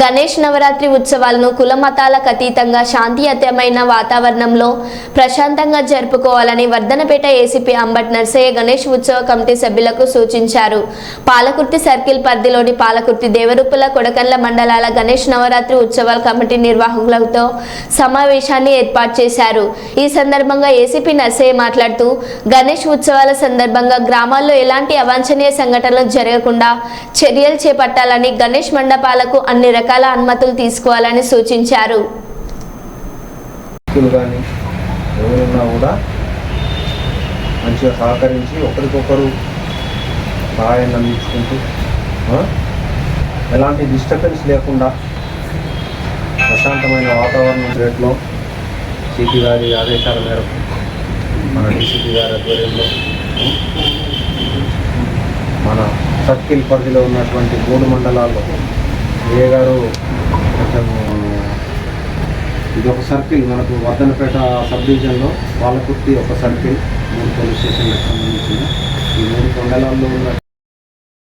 గణేష్ నవరాత్రి ఉత్సవాలను కులమతాలకు అతీతంగా శాంతియుతమైన వాతావరణంలో ప్రశాంతంగా జరుపుకోవాలని వర్ధనపేట ఏసీపీ అంబట్ నర్సయ్య గణేష్ ఉత్సవ కమిటీ సభ్యులకు సూచించారు. పాలకుర్తి సర్కిల్ పరిధిలోని పాలకుర్తి దేవరూపుల కొడకండ్ల మండలాల గణేష్ నవరాత్రి ఉత్సవాల కమిటీ నిర్వాహకులతో సమావేశాన్ని ఏర్పాటు చేశారు. ఈ సందర్భంగా ఏసీపీ నర్సయ్య మాట్లాడుతూ గణేష్ ఉత్సవాల సందర్భంగా గ్రామాల్లో ఎలాంటి అవాంఛనీయ సంఘటనలు జరగకుండా చర్యలు చేపట్టాలని గణేష్ మండపాలకు అన్ని రకాల అనుమతులు తీసుకోవాలని సూచించారు. కానీ కూడా మంచిగా సహకరించి ఒకరికొకరు సహాయాన్ని అందించుకుంటూ ఎలాంటి డిస్టర్బెన్స్ లేకుండా ప్రశాంతమైన వాతావరణం రేట్లో సిపి గారి ఆదేశాల మేరకు మన డీసీపీ గారి ఆధ్వర్యంలో మన సర్కిల్ పరిధిలో ఉన్నటువంటి మూడు మండలాల్లో ఏ గారు కొంచెం ఇది ఒక సర్కిల్ మనకు వర్ధనపేట సబ్ డివిజన్లో పాలకుర్తి ఒక సర్కిల్ మూడు పోలీస్ స్టేషన్లకు సంబంధించిన. ఈ మూడు కొండలలో ఉన్న